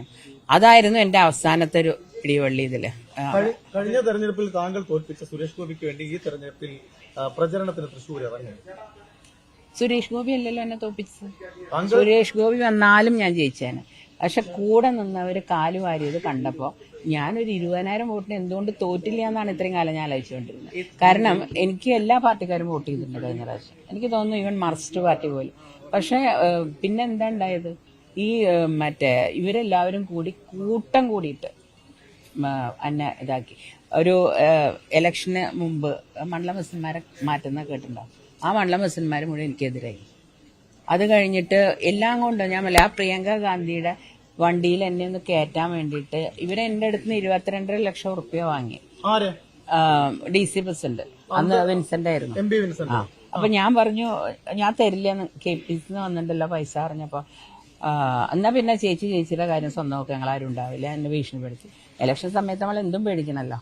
അതായിരുന്നു എന്റെ അവസാനത്തെ ഒരു പിടിവള്ളി ഇതിൽ കഴിഞ്ഞ തെരഞ്ഞെടുപ്പിൽ താങ്കൾ തോൽപ്പിച്ച സുരേഷ് ഗോപിക്ക് വേണ്ടി ഈ തെരഞ്ഞെടുപ്പിൽ പ്രചരണത്തിന് തൃശ്ശൂർ ഇറങ്ങി. സുരേഷ് ഗോപി അല്ലല്ലോ എന്നെ തോൽപ്പിച്ചത്. സുരേഷ് ഗോപി വന്നാലും ഞാൻ ജയിച്ചേനെ. പക്ഷെ കൂടെ നിന്നവർ കാലുവാരിയത് കണ്ടപ്പോൾ ഞാനൊരു ഇരുപതിനായിരം വോട്ടിന് എന്തുകൊണ്ട് തോറ്റില്ല എന്നാണ് ഇത്രയും കാലം ഞാൻ ആലോചിച്ചുകൊണ്ടിരുന്നത്. കാരണം എനിക്ക് എല്ലാ പാർട്ടിക്കാരും വോട്ട് ചെയ്തിട്ടുണ്ട് കഴിഞ്ഞ പ്രാവശ്യം. എനിക്ക് തോന്നുന്നു ഈവൻ മർസ്റ്റ് പാർട്ടി പോലും. പക്ഷേ പിന്നെ എന്താ ഉണ്ടായത്? ഈ മറ്റേ ഇവരെല്ലാവരും കൂടി കൂട്ടം കൂടിയിട്ട് അന്ന എന്നെ ഇതാക്കി. ഒരു എലക്ഷന് ഇലക്ഷന് മുമ്പ് മണ്ഡല മിസ്സന്മാരെ മാറ്റുന്ന കേട്ടിട്ടുണ്ടോ? ആ മണ്ഡല മിസ്സന്മാർ മുഴുവൻ എനിക്കെതിരായി. അത് കഴിഞ്ഞിട്ട് എല്ലാം കൊണ്ടും ഞാൻ ആ പ്രിയങ്ക ഗാന്ധിയുടെ വണ്ടിയിൽ എന്നെ ഒന്ന് കയറ്റാൻ വേണ്ടിയിട്ട് ഇവരെ എന്റെ അടുത്ത് നിന്ന് ഇരുപത്തിരണ്ടര ലക്ഷം ഉറുപ്പ്യ വാങ്ങി. ഡി സി പ്രസിഡന്റ് അന്ന് വിൻസെന്റ് ആയിരുന്നു. അപ്പൊ ഞാൻ പറഞ്ഞു ഞാൻ തരില്ല കെ പി സിന്ന് വന്നിട്ടുണ്ടല്ലോ പൈസ അറിഞ്ഞപ്പോ എന്നാ പിന്നെ ചേച്ചി ചേച്ചിയുടെ കാര്യം സ്വന്തമൊക്കെ ഞങ്ങൾ ആരും ഉണ്ടാവില്ല എന്നെ ഭീഷണിപ്പെടുത്തി. ഇലക്ഷൻ സമയത്ത് നമ്മൾ എന്തും പേടിക്കണല്ലോ.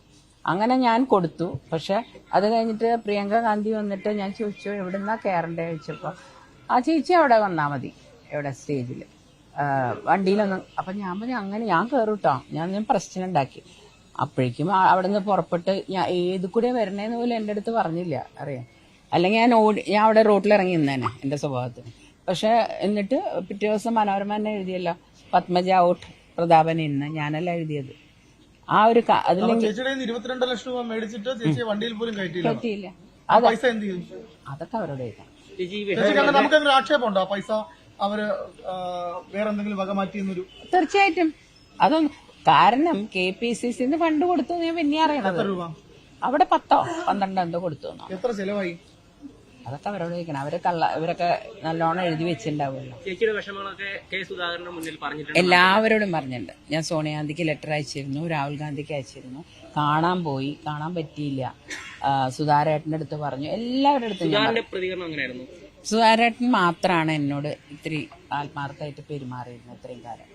അങ്ങനെ ഞാൻ കൊടുത്തു. പക്ഷെ അത് കഴിഞ്ഞിട്ട് പ്രിയങ്ക ഗാന്ധി വന്നിട്ട് ഞാൻ ചോദിച്ചു എവിടുന്നാ കയറണ്ടേ ചോദിച്ചപ്പോൾ ആ ചേച്ചി അവിടെ വന്നാ മതി എവിടെ സ്റ്റേജിൽ വണ്ടിയിലൊന്നും അപ്പം ഞാൻ പറഞ്ഞു അങ്ങനെ ഞാൻ കയറും കേട്ടോ ഞാൻ ഞാൻ പ്രശ്നം ഉണ്ടാക്കി അപ്പോഴേക്കും അവിടെ നിന്ന് പുറപ്പെട്ട് ഞാൻ ഏത് കൂടെ വരണേന്ന് പോലും എന്റെ അടുത്ത് പറഞ്ഞില്ല. അറിയാം? അല്ലെങ്കിൽ ഞാൻ ഓടി ഞാൻ അവിടെ റോട്ടിൽ ഇറങ്ങി നിന്നേനെ എന്റെ സ്വഭാവത്തിന് പക്ഷേ എന്നിട്ട് പിറ്റേ ദിവസം മനോരമ തന്നെ എഴുതിയല്ലോ പത്മജ ഔട്ട് പ്രതാപൻ ഇന്ന്. ഞാനല്ല എഴുതിയത്. ആ ഒരു ഇരുപത്തിരണ്ട് ലക്ഷം രൂപ മേടിച്ചിട്ട് ചേച്ചി വണ്ടിയിൽ പോലും കയറ്റിയില്ല. അതൊക്കെ അവരോട് എഴുതാം. നമുക്ക് ആക്ഷേപമുണ്ടോ പൈസ? അവർ വേറെ എന്തെങ്കിലും വക മാറ്റിയെന്നൊരു തീർച്ചയായിട്ടും. അതൊന്നും കാരണം കെ പി സി സിന്ന് ഫണ്ട് കൊടുത്തു ഞാൻ പിന്നെ അറിയണത്. രൂപ? അവിടെ പത്തോ പന്ത്രണ്ടോ എന്തോ കൊടുത്തു എത്ര ചെലവായി? അതൊക്കെ അവരോട് ചോദിക്കണം. അവർ കള്ള ഇവരൊക്കെ നല്ലോണം എഴുതി വെച്ചിട്ടുണ്ടാവുമല്ലോ. എല്ലാവരോടും പറഞ്ഞിട്ടുണ്ട്. ഞാൻ സോണിയാഗാന്ധിക്ക് ലെറ്റർ അയച്ചിരുന്നു രാഹുൽ ഗാന്ധിക്ക് അയച്ചിരുന്നു. കാണാൻ പോയി കാണാൻ പറ്റിയില്ല. സുധാരേട്ടന്റെ അടുത്ത് പറഞ്ഞു. എല്ലാവരുടെ അടുത്തും പ്രതികരണം സുധാരേട്ടൻ മാത്രമാണ് എന്നോട് ഇത്തിരി ആത്മാർത്ഥമായിട്ട് പെരുമാറിയിരുന്നത് ഇത്രയും കാലം.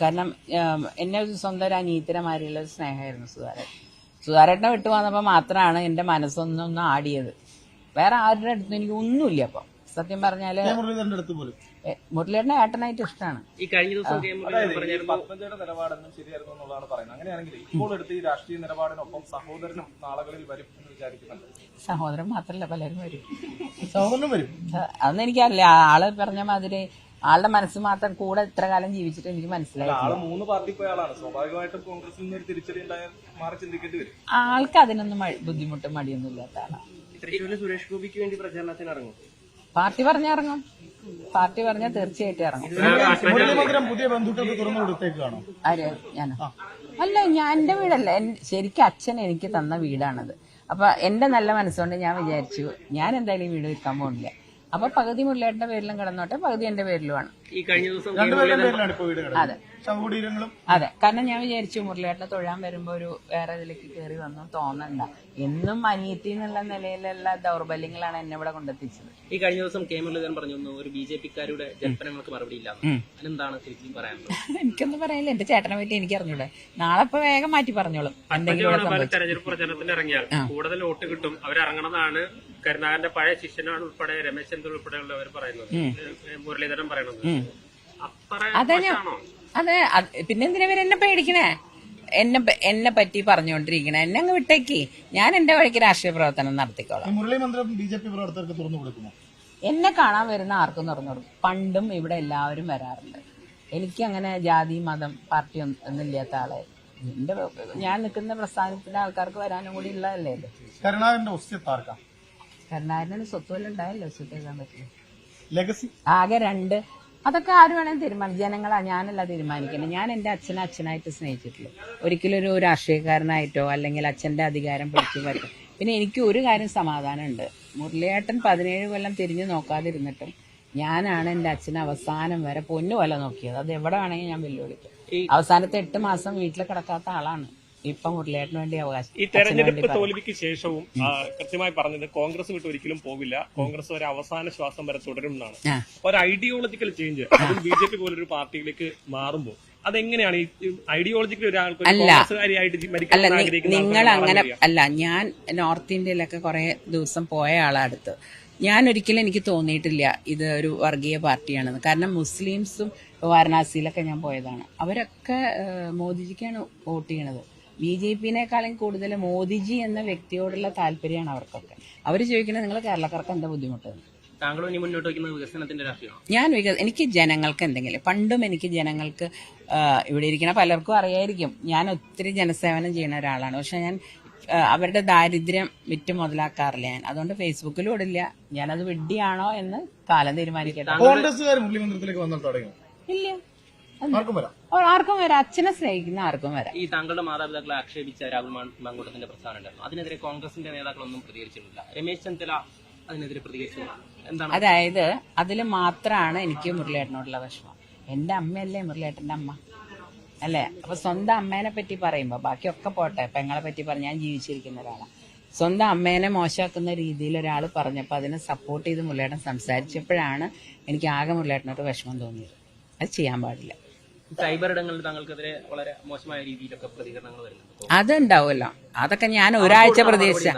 കാരണം എന്നെ ഒരു സ്വന്തം ഒരു അനീത്തിരമാരിയുള്ള ഒരു സ്നേഹമായിരുന്നു സുധാരേട്ടൻ സുധാരേട്ടനെ വിട്ടു വന്നപ്പോൾ മാത്രമാണ് എന്റെ മനസ്സൊന്നൊന്ന് ആടിയത്. വേറെ ആരുടെ അടുത്തും എനിക്ക് ഒന്നുമില്ല അപ്പം. സത്യം പോലും. മുരളിയേട്ടനെ ഏട്ടനായിട്ട് ഇഷ്ടമാണ് ഈ കഴിഞ്ഞ ദിവസം പത്മജയുടെ നിലപാടെന്നും ശരിയായിരുന്നു എന്നുള്ളതാണ് പറയുന്നത്. അങ്ങനെയാണെങ്കിൽ ഇപ്പോൾ എടുത്ത ഈ രാഷ്ട്രീയ നിലപാടിനൊപ്പം സഹോദരനും നാളുകളിൽ വരും എന്ന് വിചാരിക്കുന്നുണ്ട്. സഹോദരൻ മാത്രമല്ല പലരും വരും. സഹോദരനും വരും. അതൊന്നും എനിക്കറിയില്ല. ആൾ പറഞ്ഞ മാതിരി ആളുടെ മനസ്സ് മാത്രം കൂടെ ഇത്ര കാലം ജീവിച്ചിട്ട് എനിക്ക് മനസ്സിലായി ആൾ മൂന്ന് പാർട്ടി പോയ ആളാണ്. സ്വാഭാവികമായിട്ടും കോൺഗ്രസിൽ നിന്ന് ഒരു തിരിച്ചടി മാറി ചിന്തിക്കേണ്ടി വരും. ആൾക്ക് അതിനൊന്നും ബുദ്ധിമുട്ട് മടിയൊന്നും ഇല്ലാത്ത ആളാണ് തൃശ്ശൂരിൽ സുരേഷ് ഗോപിക്ക് വേണ്ടി പ്രചാരണത്തിന് ഇറങ്ങും. പാർട്ടി പറഞ്ഞിറങ്ങും പാർട്ടി പറഞ്ഞാൽ തീർച്ചയായിട്ടും ഇറങ്ങും. പുതിയ ബന്ധുക്കൾക്ക് തുറന്നു കൊടുത്തേക്കാണോ ആര്? ഞാനോ? അല്ല ഞാൻ എന്റെ വീടല്ല. ശരിക്കും അച്ഛൻ എനിക്ക് തന്ന വീടാണത്. അപ്പൊ എന്റെ നല്ല മനസ്സുകൊണ്ട് ഞാൻ വിചാരിച്ചു ഞാൻ എന്തായാലും ഈ വീട് വിൽക്കാൻ പോകുന്നില്ല അപ്പൊ പകുതി മുരളിയേട്ടന്റെ പേരിലും കിടന്നോട്ടെ പകുതി എന്റെ പേരിലുമാണ്. ഈ കഴിഞ്ഞ ദിവസം അതെ. അതെ. കാരണം ഞാൻ വിചാരിച്ചു മുരളിയേട്ടനെ തൊഴാൻ വരുമ്പോ ഒരു വേറെ ഇതിലേക്ക് കയറി വന്നു തോന്നണ്ട. എന്നും അനിയത്തി എന്നുള്ള നിലയിലുള്ള ദൗർബല്യങ്ങളാണ് എന്നെ ഇവിടെ കൊണ്ടെത്തിച്ചത്. ഈ കഴിഞ്ഞ ദിവസം കെ. മുരളീധരൻ പറഞ്ഞു "ഒന്നും ഒരു ബി ജെ പിക്കാരുടെ ജൽപ്പനങ്ങൾക്ക് മറുപടി ഇല്ല. അതിനെന്താണ് ശരിക്കും പറയാനുള്ളത് *laughs* എനിക്കൊന്നും പറയാനില്ല. എന്റെ ചേട്ടനെ പറ്റി എനിക്ക് അറിഞ്ഞൂടെ നാളെ ഇപ്പൊ വേഗം മാറ്റി പറഞ്ഞോളും. എന്തെങ്കിലും തെരഞ്ഞെടുപ്പ് പ്രചരണത്തിന് ഇറങ്ങിയാൽ കൂടുതൽ വോട്ട് കിട്ടും. അവരിറങ്ങണമെന്നാണ് കരുണാകരന്റെ പഴയ ശിഷ്യനാണ് ഉൾപ്പെടെ രമേശ് ചന്ദ്ര ഉൾപ്പെടെയുള്ളവർ പറയുന്നത്. മുരളീധരൻ പറയുന്നത്. അത്ര അതെ. പിന്നെ എന്തിനാ എന്നെ പേടിക്കണേ? എന്നെ എന്നെ പറ്റി പറഞ്ഞുകൊണ്ടിരിക്കണേ എന്നെ അങ്ങ് വിട്ടേക്ക്. ഞാൻ എന്റെ വഴിക്ക് രാഷ്ട്രീയ പ്രവർത്തനം നടത്തിക്കോളാം. ഈ മുരളി മന്ദിരം ബി ജെ പി പ്രവർത്തകർക്ക് തുറന്നു കൊടുക്കുമോ? എന്നെ കാണാൻ വരുന്ന ആർക്കും തുറന്നു കൊടുക്കും. പണ്ടും ഇവിടെ എല്ലാവരും വരാറുണ്ട്. എനിക്ക് അങ്ങനെ ജാതി മതം പാർട്ടി ഒന്നും ഇല്ലാത്ത ആളെ. എന്റെ ഞാൻ നിൽക്കുന്ന പ്രസ്ഥാനത്തിന്റെ ആൾക്കാർക്ക് വരാനും കൂടി ഉള്ളതല്ലേ കരുണാകരന്റെ കരുണാകരന് സ്വത്തുവല്ല വല്ലതും ഉണ്ടായല്ലോ സ്വത്തേക്കാൻ പറ്റില്ല ലെഗസി ആകെ രണ്ട്. അതൊക്കെ ആര് വേണേലും തീരുമാനിക്കും ജനങ്ങളാ ഞാനല്ല തീരുമാനിക്കുന്നത് ഞാൻ എന്റെ അച്ഛനെ അച്ഛനായിട്ട് സ്നേഹിച്ചിട്ടുള്ളൂ. ഒരിക്കലും ഒരു രാഷ്ട്രീയക്കാരനായിട്ടോ അല്ലെങ്കിൽ അച്ഛന്റെ അധികാരം പിടിച്ചു പറ്റും പിന്നെ എനിക്ക് ഒരു കാര്യം സമാധാനമുണ്ട്. മുരളിയേട്ടൻ പതിനേഴ് കൊല്ലം തിരിഞ്ഞു നോക്കാതിരുന്നിട്ടും ഞാനാണ് എന്റെ അച്ഛനെ അവസാനം വരെ പൊന്നു പോലെ നോക്കിയത്. അത് എവിടെ വേണമെങ്കിൽ ഞാൻ വെല്ലുവിളിക്കും. അവസാനത്തെ എട്ട് മാസം വീട്ടിൽ കിടക്കാത്ത ആളാണ്. ഇപ്പം മുരളിയേട്ടന് വേണ്ടി അവകാശം. ഈ തെരഞ്ഞെടുപ്പ് തോൽവിക്ക് ശേഷവും കൃത്യമായി പറഞ്ഞത് കോൺഗ്രസ് വിട്ട് ഒരിക്കലും പോകില്ല കോൺഗ്രസ് വരെ അവസാന ശ്വാസം വരെ തുടരും എന്നാണ്. ഒരു ഐഡിയോളജിക്കൽ ചേഞ്ച് അതും ബി ജെ പി പോലൊരു പാർട്ടിയിലേക്ക് മാറുമ്പോൾ അതെങ്ങനെയാണ്? ഈ ഐഡിയോളജിക്കൽ ഒരാൾക്ക് അല്ല. നിങ്ങൾ അങ്ങനെ അല്ല ഞാൻ നോർത്ത് ഇന്ത്യയിലൊക്കെ കുറെ ദിവസം പോയ ആളടുത്ത് ഞാൻ ഒരിക്കലും എനിക്ക് തോന്നിയിട്ടില്ല ഇത് ഒരു വർഗീയ പാർട്ടിയാണെന്ന്. കാരണം മുസ്ലിംസും വാരണാസിയിലൊക്കെ ഞാൻ പോയതാണ്. അവരൊക്കെ മോദിജിക്കാണ് വോട്ട് ചെയ്യണത്. ബി ജെ പിന്നേക്കാളും കൂടുതൽ മോദിജി എന്ന വ്യക്തിയോടുള്ള താല്പര്യമാണ് അവർക്കൊക്കെ. അവർ ചോദിക്കുന്നത് നിങ്ങൾ കേരളക്കാർക്ക് എന്താ ബുദ്ധിമുട്ട്? ഇനി മുന്നോട്ട് വികസനത്തിന്റെ രാഷ്ട്രീയമാണ്? ഞാൻ വിക എനിക്ക് ജനങ്ങൾക്ക് എന്തെങ്കിലും പണ്ടും എനിക്ക് ജനങ്ങൾക്ക് ഇവിടെ ഇരിക്കുന്ന പലർക്കും അറിയായിരിക്കും. ഞാൻ ഒത്തിരി ജനസേവനം ചെയ്യുന്ന ഒരാളാണ്. പക്ഷെ ഞാൻ അവരുടെ ദാരിദ്ര്യം വിറ്റ് മുതലാക്കാറില്ല ഞാൻ. അതുകൊണ്ട് ഫേസ്ബുക്കിലും ഇടില്ല. ഞാനത് വിഡ്ഡിയാണോ എന്ന് കാലം തീരുമാനിക്കട്ടെ. കോൺഗ്രസ്സുകാർ ഇല്ല. ആർക്കും വരാം. ആർക്കും വരാം. അച്ഛനെ സ്നേഹിക്കുന്ന ആർക്കും വരാം. ഈ താങ്കളുടെ മാതാപിതാക്കളെ ആക്ഷേപിച്ച രാഹുൽ മങ്കൂട്ടത്തിന്റെ പ്രസ്ഥാനം ഉണ്ടായിരുന്നു. അതിനെതിരെ കോൺഗ്രസിന്റെ നേതാക്കളൊന്നും പ്രതികരിച്ചിട്ടില്ല. രമേശ് ചെന്നിത്തല അതിനെതിരെ പ്രതികരിച്ചു എന്താണ്? അതായത് അതിൽ മാത്രമാണ് എനിക്ക് മുരളിയേട്ടനോടുള്ള വിഷമം. എന്റെ അമ്മയല്ലേ മുരളിയേട്ടന്റെ അമ്മ? അല്ലേ? അപ്പൊ സ്വന്തം അമ്മേനെ പറ്റി പറയുമ്പോ ബാക്കിയൊക്കെ പോട്ടെ പെങ്ങളെ പറ്റി പറഞ്ഞ് ഞാൻ ജീവിച്ചിരിക്കുന്ന ഒരാളാണ് സ്വന്തം അമ്മേനെ മോശമാക്കുന്ന രീതിയിൽ ഒരാൾ പറഞ്ഞപ്പോൾ അതിനെ സപ്പോർട്ട് ചെയ്ത് മുരളിയേട്ടൻ സംസാരിച്ചപ്പോഴാണ് എനിക്ക് ആകെ മുരളിയേട്ടനോട് വിഷമം തോന്നിയത്. അത് ചെയ്യാൻ പാടില്ല. സൈബർ ഇടങ്ങളിൽ താങ്കൾക്കെതിരെ വളരെ മോശമായ രീതിയിലൊക്കെ പ്രതികരണങ്ങൾ വരുന്നുണ്ട്. അതുണ്ടാവുമല്ലോ. അതൊക്കെ ഞാൻ ഒരാഴ്ച പ്രതീക്ഷിച്ച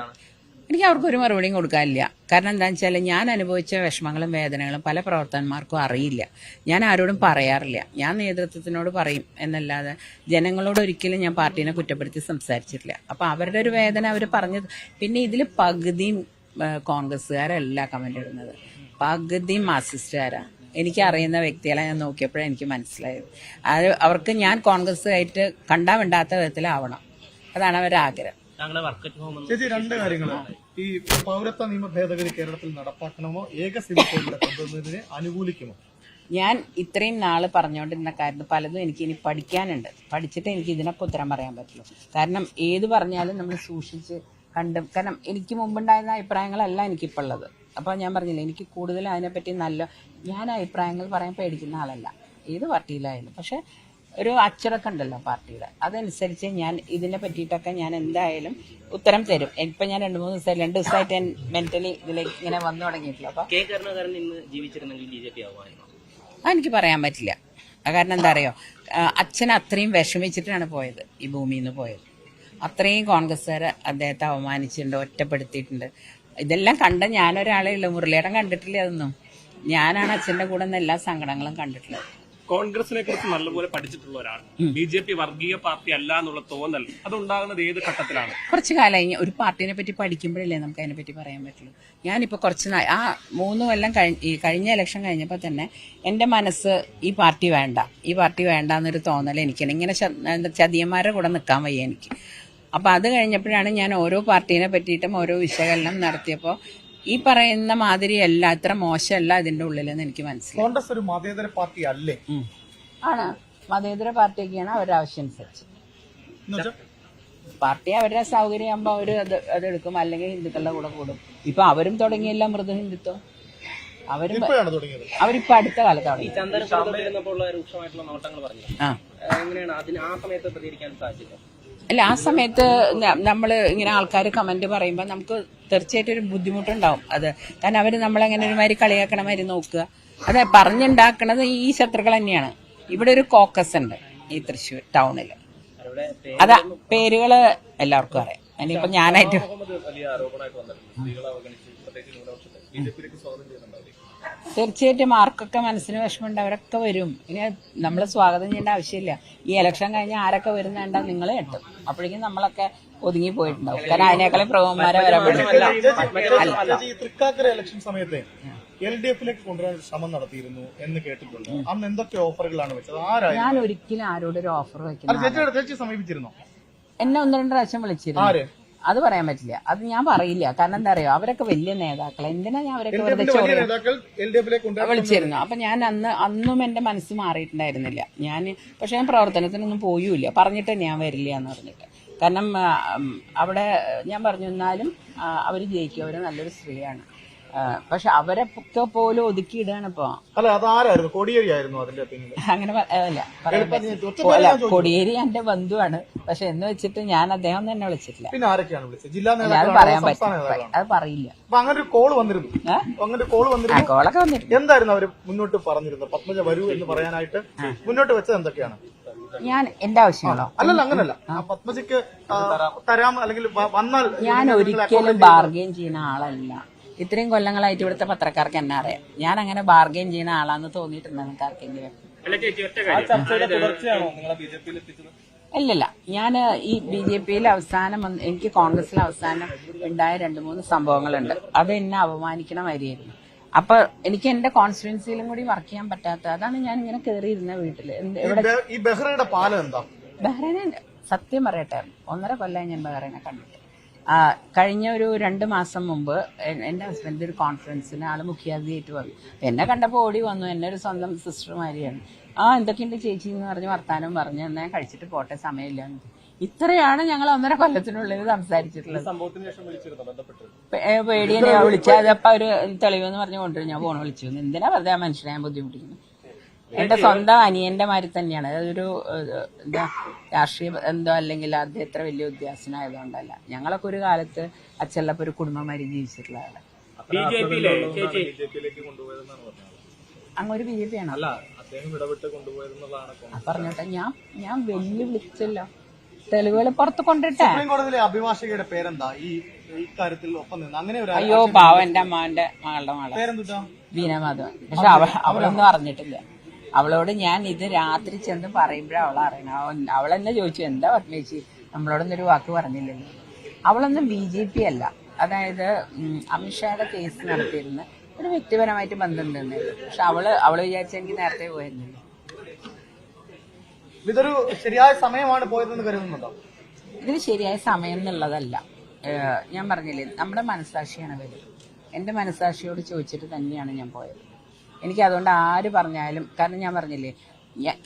എനിക്ക് അവർക്ക് ഒരു മറുപടിയും കൊടുക്കാനില്ല. കാരണം എന്താണെന്ന് വെച്ചാൽ ഞാൻ അനുഭവിച്ച വിഷമങ്ങളും വേദനകളും പല പ്രവർത്തകന്മാർക്കും അറിയില്ല. ഞാൻ ആരോടും പറയാറില്ല. ഞാൻ നേതൃത്വത്തിനോട് പറയും എന്നല്ലാതെ ജനങ്ങളോട് ഒരിക്കലും ഞാൻ പാർട്ടീനെ കുറ്റപ്പെടുത്തി സംസാരിച്ചിട്ടില്ല. അപ്പോൾ അവരുടെ ഒരു വേദന അവർ പറഞ്ഞത്. പിന്നെ ഇതിൽ പകുതിയും കോൺഗ്രസ്സുകാരല്ല കമന്റ് ഇടുന്നത്. പകുതിയും മാർസിസ്റ്റുകാരാണ് എനിക്ക് അറിയുന്ന വ്യക്തികളെ ഞാൻ നോക്കിയപ്പോഴേ എനിക്ക് മനസ്സിലായത്. അത് അവർക്ക് ഞാൻ കോൺഗ്രസ്സുമായിട്ട് കണ്ടാ വേണ്ടാത്ത വിധത്തിലാവണം. അതാണ് അവരുടെ ആഗ്രഹം. ചേച്ചി രണ്ട് കാര്യങ്ങളാണ് ഈ പൗരത്വ നിയമ ഭേദഗതി കേരളത്തിൽ നടപ്പാക്കണമോ? ഏക കൊണ്ടുവന്നതിനെ അനുകൂലിക്കുമോ? ഞാൻ ഇത്രയും നാൾ പറഞ്ഞുകൊണ്ടിരുന്ന കാര്യം പലതും എനിക്ക് ഇനി പഠിക്കാനുണ്ട്. പഠിച്ചിട്ട് എനിക്ക് ഇതിനൊക്കെ ഉത്തരം പറയാൻ പറ്റുള്ളൂ. കാരണം ഏത് പറഞ്ഞാലും നമ്മൾ സൂക്ഷിച്ച് കണ്ടും. കാരണം എനിക്ക് മുമ്പുണ്ടായിരുന്ന അഭിപ്രായങ്ങളല്ല എനിക്കിപ്പോൾ ഉള്ളത്. അപ്പോൾ ഞാൻ പറഞ്ഞില്ല എനിക്ക് കൂടുതൽ അതിനെപ്പറ്റി നല്ല ഞാൻ അഭിപ്രായങ്ങൾ പറയാൻ പേടിക്കുന്ന ആളല്ല. ഏത് പാർട്ടിയിലായാലും. പക്ഷേ ഒരു അച്ചടക്കം ഉണ്ടല്ലോ പാർട്ടിയുടെ. അതനുസരിച്ച് ഞാൻ ഇതിനെ പറ്റിയിട്ടൊക്കെ ഞാൻ എന്തായാലും ഉത്തരം തരും. ഇപ്പം ഞാൻ രണ്ട് മൂന്ന് ദിവസം രണ്ട് ദിവസമായിട്ട് ഞാൻ മെന്റലി ഇതിലേക്ക് ഇങ്ങനെ വന്നു തുടങ്ങിയിട്ടില്ല അപ്പോൾ കെ കരുണാകരൻ ഇന്ന് ജീവിച്ചിരുന്നെങ്കിൽ ബി ജെ പി ആവുമായിരുന്നു? അതെനിക്ക് പറയാൻ പറ്റില്ല. കാരണം എന്താ അറിയോ? അച്ഛൻ അത്രയും വിഷമിച്ചിട്ടാണ് പോയത് ഈ ഭൂമിയിൽ നിന്ന് പോയത്. അത്രയും കോൺഗ്രസ്സുകാർ അദ്ദേഹത്തെ അവമാനിച്ചിട്ടുണ്ട് ഒറ്റപ്പെടുത്തിയിട്ടുണ്ട്. ഇതെല്ലാം കണ്ട ഞാനൊരാളേ ഉള്ളൂ. മുരളിയേടം കണ്ടിട്ടില്ല അതൊന്നും? ഞാനാണ് അച്ഛന്റെ കൂടെ നിന്ന് എല്ലാ സങ്കടങ്ങളും കണ്ടിട്ടുള്ളത്. കോൺഗ്രസിനെ കുറിച്ച് നല്ലപോലെ പഠിച്ചിട്ടുള്ള ഒരാൾ. ബി ജെ പി വർഗീയ പാർട്ടി അല്ല എന്നുള്ള തോന്നൽ അതുണ്ടാകുന്നത് ഏത് ഘട്ടത്തിലാണ്? കുറച്ച് കാലം ഒരു പാർട്ടിനെ പറ്റി പഠിക്കുമ്പോഴല്ലേ നമുക്ക് അതിനെ പറ്റി പറയാൻ പറ്റുള്ളൂ. ഞാനിപ്പോൾ കുറച്ച് ആ മൂന്ന് കൊല്ലം കഴിഞ്ഞ കഴിഞ്ഞ ഇലക്ഷൻ കഴിഞ്ഞപ്പോൾ തന്നെ എന്റെ മനസ്സ് ഈ പാർട്ടി വേണ്ട ഈ പാർട്ടി വേണ്ട എന്നൊരു തോന്നൽ എനിക്കാണ്. ഇങ്ങനെ ചതിയന്മാരുടെ കൂടെ നിൽക്കാൻ വയ്യ എനിക്ക്. അപ്പോൾ അത് കഴിഞ്ഞപ്പോഴാണ് ഞാൻ ഓരോ പാർട്ടീനെ പറ്റിയിട്ടും ഓരോ വിശകലനം നടത്തിയപ്പോൾ ഈ പറയുന്ന മാതിരിയല്ല അത്ര മോശമല്ല അതിന്റെ ഉള്ളിലെന്ന് എനിക്ക് മനസ്സിലായി. കോൺഗ്രസ് ഒരു മതേതര പാർട്ടി അല്ലേ. ആണ്. മതേതര പാർട്ടിയൊക്കെയാണ് അവരുടെ ആവശ്യം അനുസരിച്ച് പാർട്ടി അവരുടെ സൗകര്യമാകുമ്പോൾ അവർ അത് അതെടുക്കും അല്ലെങ്കിൽ ഹിന്ദുക്കളുടെ കൂടെ കൂടും. ഇപ്പൊ അവരും തുടങ്ങിയില്ല മൃദു ഹിന്ദുത്വം. അവരും അവരിപ്പോ അടുത്ത കാലത്താണ് ഈ രൂക്ഷമായിട്ടുള്ള നോട്ടങ്ങൾ പറഞ്ഞു ആ. എങ്ങനെയാണ് അതിന് ആ സമയത്ത് പ്രതികരിക്കാൻ സാധിച്ചില്ല അല്ല ആ സമയത്ത് നമ്മൾ ഇങ്ങനെ ആൾക്കാർ കമന്റ് പറയുമ്പോൾ നമുക്ക് തീർച്ചയായിട്ടും ഒരു ബുദ്ധിമുട്ടുണ്ടാവും. അത് കാരണം അവർ നമ്മളെങ്ങനെ ഒരുമാതിരി കളിയാക്കണ മാതിരി നോക്കുക. അത് പറഞ്ഞുണ്ടാക്കണത് ഈ ശത്രുക്കൾ തന്നെയാണ്. ഇവിടെ ഒരു കോക്കസ് ഉണ്ട് ഈ തൃശ്ശൂർ ടൗണിൽ അതെ പേരുകൾ എല്ലാവർക്കും അറിയാം. ഇനിയിപ്പോ ഞാനായിട്ട് തീർച്ചയായിട്ടും ആർക്കൊക്കെ മനസ്സിന് വിഷമമുണ്ട് അവരൊക്കെ വരും. ഇനി നമ്മൾ സ്വാഗതം ചെയ്യേണ്ട ആവശ്യമില്ല. ഈ ഇലക്ഷൻ കഴിഞ്ഞ് ആരൊക്കെ വരുന്നുണ്ടോ നിങ്ങൾ എട്ടും. അപ്പോഴേക്കും നമ്മളൊക്കെ ഒതുങ്ങി പോയിട്ടുണ്ടാവും. കാരണം അതിനേക്കാളും പ്രഭവന്മാരെ വരാൻ തൃക്കാക്കര ഇലക്ഷൻ സമയത്ത് എൽ ഡി എഫിലേക്ക് കൊണ്ടുവരാൻ ശ്രമം നടത്തിയിരുന്നു എന്ന് കേട്ടിട്ടുണ്ട്. അന്ന് എന്തൊക്കെ ഓഫറുകളാണ് വെച്ചത്? ആരാ ഞാൻ ഒരിക്കലും ആരോടൊരു ഓഫർ അത് വെക്കുന്ന ചേച്ചിയുടെ ചേച്ചി സമീപിച്ചിരുന്നോ? എന്നെ ഒന്ന് രണ്ട് പ്രാവശ്യം വിളിച്ചിരുന്നു. അത് പറയാൻ പറ്റില്ല. അത് ഞാൻ പറയില്ല. കാരണം എന്താ അറിയോ അവരൊക്കെ വലിയ നേതാക്കൾ എന്തിനാ ഞാൻ അവരൊക്കെ വെറുതെ വിളിച്ചിരുന്നു. അപ്പൊ ഞാൻ അന്ന് അന്നും എന്റെ മനസ്സ് മാറിയിട്ടുണ്ടായിരുന്നില്ല. ഞാൻ പക്ഷെ ഞാൻ പ്രവർത്തനത്തിനൊന്നും പോയുമില്ല പറഞ്ഞിട്ട് ഞാൻ വരില്ല എന്ന് പറഞ്ഞിട്ട്. കാരണം അവിടെ ഞാൻ പറഞ്ഞു എന്നാലും അവർ ജയിക്കും. അവർ നല്ലൊരു സ്ത്രീയാണ്. പക്ഷെ അവരെ ഒക്കെ പോലും ഒതുക്കിയിടുകയാണ് ഇപ്പൊ അല്ല അതാരായിരുന്നു? കോടിയേരി ആയിരുന്നു അതിന്റെ അങ്ങനെ അല്ല ചോദിച്ചു. കൊടിയേരി എന്റെ ബന്ധുവാണ്. പക്ഷെ എന്ന് വെച്ചിട്ട് ഞാൻ അദ്ദേഹം തന്നെ വിളിച്ചിട്ടില്ല. പിന്നെ ആരൊക്കെയാണ് വിളിച്ചത്? ജില്ലാ അല്ല, അത് പറയാൻ പറ്റില്ല. അത് പറയില്ല. അങ്ങനെ ഒരു കോൾ വന്നിരുന്നു? അങ്ങനെ കോൾ വന്നിരുന്നു. കോളൊക്കെ വന്നിരുന്നു. എന്തായിരുന്നു അവർ മുന്നോട്ട് പറഞ്ഞിരുന്നത്? പത്മജ വരൂ എന്ന് പറയാനായിട്ട് മുന്നോട്ട് വെച്ചത് എന്തൊക്കെയാണ്? ഞാൻ എന്റെ ആവശ്യമാണോ അല്ലല്ല അങ്ങനല്ല. ആ. പത്മജയ്ക്ക് തരാം അല്ലെങ്കിൽ വന്നാൽ ഞാൻ ഒരിക്കലും ബാർഗെയിൻ ചെയ്യുന്ന ആളല്ല. ഇത്രയും കൊല്ലങ്ങളായിട്ട് ഇവിടുത്തെ പത്രക്കാർക്ക് എന്നാ അറിയാം. ഞാൻ അങ്ങനെ ബാർഗെയിൻ ചെയ്യുന്ന ആളാന്ന് തോന്നിയിട്ടുണ്ട് നിങ്ങൾക്ക് ആർക്കെങ്കിലും അല്ലല്ല ഞാൻ ഈ ബി ജെ പിയിൽ അവസാനം എനിക്ക് കോൺഗ്രസിൽ അവസാനം ഉണ്ടായ രണ്ട് മൂന്ന് സംഭവങ്ങളുണ്ട്. അത് എന്നെ അപമാനിക്കണ വരികയായിരുന്നു അപ്പൊ എനിക്ക് എന്റെ കോൺസ്റ്റിറ്റ്യൻസിയിലും കൂടി വർക്ക് ചെയ്യാൻ പറ്റാത്ത അതാണ് ഞാൻ ഇങ്ങനെ കയറിയിരുന്ന വീട്ടിൽ. ബെഹ്റയുടെ പാലം എന്താ? ബഹ്റൈനെ സത്യം പറയട്ടെ. ഒന്നര കൊല്ലം ഞാൻ ബഹ്റൈനെ കണ്ടിട്ട്. കഴിഞ്ഞ ഒരു രണ്ട് മാസം മുമ്പ് എന്റെ ഹസ്ബൻഡ് ഒരു കോൺഫറൻസിന് ആൾ മുഖ്യാതിഥിയായിട്ട് വന്നു. എന്നെ കണ്ടപ്പോൾ ഓടി വന്നു. എന്നെ ഒരു സ്വന്തം സിസ്റ്റർമാരിയാണ് ആ എന്തൊക്കെയുണ്ട് ചേച്ചി? എന്ന് പറഞ്ഞ് വർത്താനം പറഞ്ഞ് എന്നാ കഴിച്ചിട്ട് പോട്ടെ സമയമില്ല ഇത്രയാണ് ഞങ്ങൾ ഒന്നര കൊല്ലത്തിനുള്ളിൽ സംസാരിച്ചിട്ടുള്ളത്. പേടിയെ വിളിച്ചാൽ അതപ്പോ ഒരു തെളിവെന്ന് പറഞ്ഞ് കൊണ്ടുവരും. ഞാൻ ഫോൺ വിളിച്ചു. എന്തിനാ വെറുതെ ആ മനുഷ്യനെ ഞാൻ ബുദ്ധിമുട്ടിക്കുന്നത്? എന്റെ സ്വന്തം അനിയന്റെ മാതിരി തന്നെയാണ്. അതൊരു എന്താ രാഷ്ട്രീയ എന്തോ അല്ലെങ്കിൽ അത് എത്ര വലിയ വ്യത്യാസനായതുകൊണ്ടല്ല ഞങ്ങളൊക്കെ ഒരു കാലത്ത് അച്ഛനപ്പൊ ഒരു കുടുംബമാരി ജീവിച്ചിട്ടുള്ള ആളാണ് അങ്ങ് ഒരു ബി ജെ പി ആണോ. പറഞ്ഞോട്ടെ. ഞാൻ ഞാൻ വെല്ലുവിളിച്ചല്ലോ. തെളിവുകൾ പുറത്ത് കൊണ്ടിട്ടെ. അഭിഭാഷകയുടെ പേരെന്താ? ഈ ഇക്കാര്യത്തിൽ ഒപ്പം നിന്ന്. അങ്ങനെ അയ്യോ പാവ എന്റെ അമ്മാവന്റെ മകളുടെ മകളെ വിനമാധവൻ. വീണമാധവൻ പക്ഷെ അവളൊന്നും അറിഞ്ഞിട്ടില്ല. അവളോട് ഞാൻ ഇത് രാത്രി ചെന്ന് പറയുമ്പോഴാണ് അവൾ അറിയണം. അവളെന്നെ ചോദിച്ചു എന്താ പത്മേശി നമ്മളോടൊന്നൊരു വാക്ക് പറഞ്ഞില്ലല്ലോ. അവളൊന്നും ബി ജെ പി അല്ല. അതായത് അമിത്ഷായുടെ കേസ് നടത്തിയിരുന്ന ഒരു വ്യക്തിപരമായിട്ട് ബന്ധമുണ്ടെന്നേ. പക്ഷെ അവൾ അവൾ വിചാരിച്ച എനിക്ക് നേരത്തെ പോയിരുന്നില്ല. ഇതൊരു ശരിയായ സമയമാണ് പോയതെന്ന് കരുതുന്നുണ്ടോ? ഇതിന് ശരിയായ സമയം എന്നുള്ളതല്ല. ഞാൻ പറഞ്ഞില്ലേ നമ്മുടെ മനസ്സാക്ഷിയാണ് വലുത് എന്റെ മനസ്സാക്ഷിയോട് ചോദിച്ചിട്ട് തന്നെയാണ് ഞാൻ പോയത്. എനിക്ക് അതുകൊണ്ട് ആര് പറഞ്ഞാലും കാരണം ഞാൻ പറഞ്ഞില്ലേ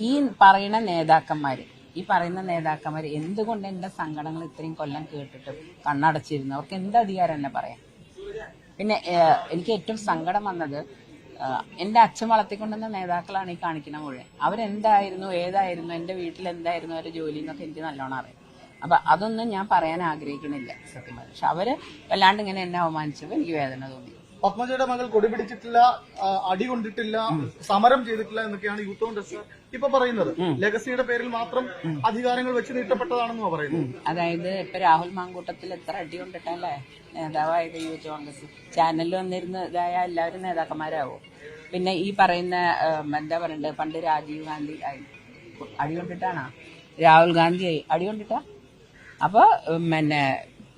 ഈ പറയുന്ന നേതാക്കന്മാർ ഈ പറയുന്ന നേതാക്കന്മാർ എന്തുകൊണ്ട് എന്റെ സങ്കടങ്ങൾ ഇത്രയും കൊല്ലം കേട്ടിട്ട് കണ്ണടച്ചിരുന്നു? അവർക്ക് എന്ത് അധികാരം എന്നെ പറയാം പിന്നെ എനിക്ക് ഏറ്റവും സങ്കടം വന്നത് എന്റെ അച്ഛൻ വളർത്തിക്കൊണ്ടുവന്ന നേതാക്കളാണ് ഈ കാണിക്കുന്ന മുഴുവൻ. അവരെന്തായിരുന്നു ഏതായിരുന്നു എന്റെ വീട്ടിൽ എന്തായിരുന്നു അവരുടെ ജോലി എന്നൊക്കെ എനിക്ക് നല്ലോണം അറിയാം. അപ്പൊ അതൊന്നും ഞാൻ പറയാൻ ആഗ്രഹിക്കുന്നില്ല സത്യം പറഞ്ഞു. പക്ഷെ അവർ വല്ലാണ്ട് ഇങ്ങനെ എന്നെ അവമാനിച്ചപ്പോൾ എനിക്ക് വേദന തോന്നി. പത്മജയുടെ മകൾ കൊടി പിടിച്ചിട്ടില്ല അടി കൊണ്ടിട്ടില്ല സമരം ചെയ്തിട്ടില്ല എന്നൊക്കെയാണ് യൂത്ത് കോൺഗ്രസ് ഇപ്പൊ പറയുന്നത്. ലെഗസിയുടെ പേരിൽ മാത്രം അധികാരങ്ങൾ വെച്ച് നീട്ടപ്പെട്ടതാണെന്ന് പറയുന്നത്. അതായത് ഇപ്പൊ രാഹുൽ മാങ്കൂട്ടത്തിൽ എത്ര അടി കൊണ്ടിട്ടല്ലേ? നേതാവായത് യൂത്ത് കോൺഗ്രസ്. ചാനലിൽ വന്നിരുന്ന് ഇതായ എല്ലാവരും നേതാക്കന്മാരാവും? പിന്നെ ഈ പറയുന്ന എന്താ പറയണ്ടത് പണ്ട് രാജീവ് ഗാന്ധി അടി കൊണ്ടിട്ടാണോ? രാഹുൽ ഗാന്ധി അടി കൊണ്ടിട്ടാ? അപ്പൊ പിന്നെ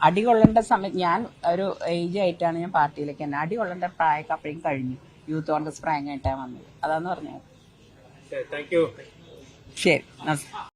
അടി കൊള്ളേണ്ട സമയം ഞാൻ ഒരു ഏജ് ആയിട്ടാണ് ഞാൻ പാർട്ടിയിലേക്ക് തന്നെ അടി കൊള്ളേണ്ട പ്രായമൊക്കെ അപ്പോഴും കഴിഞ്ഞു. യൂത്ത് കോൺഗ്രസ് പ്രായം കഴിഞ്ഞിട്ടാണ് വന്നത്. അതാന്ന് പറഞ്ഞത്. ശരി നമസ്കാരം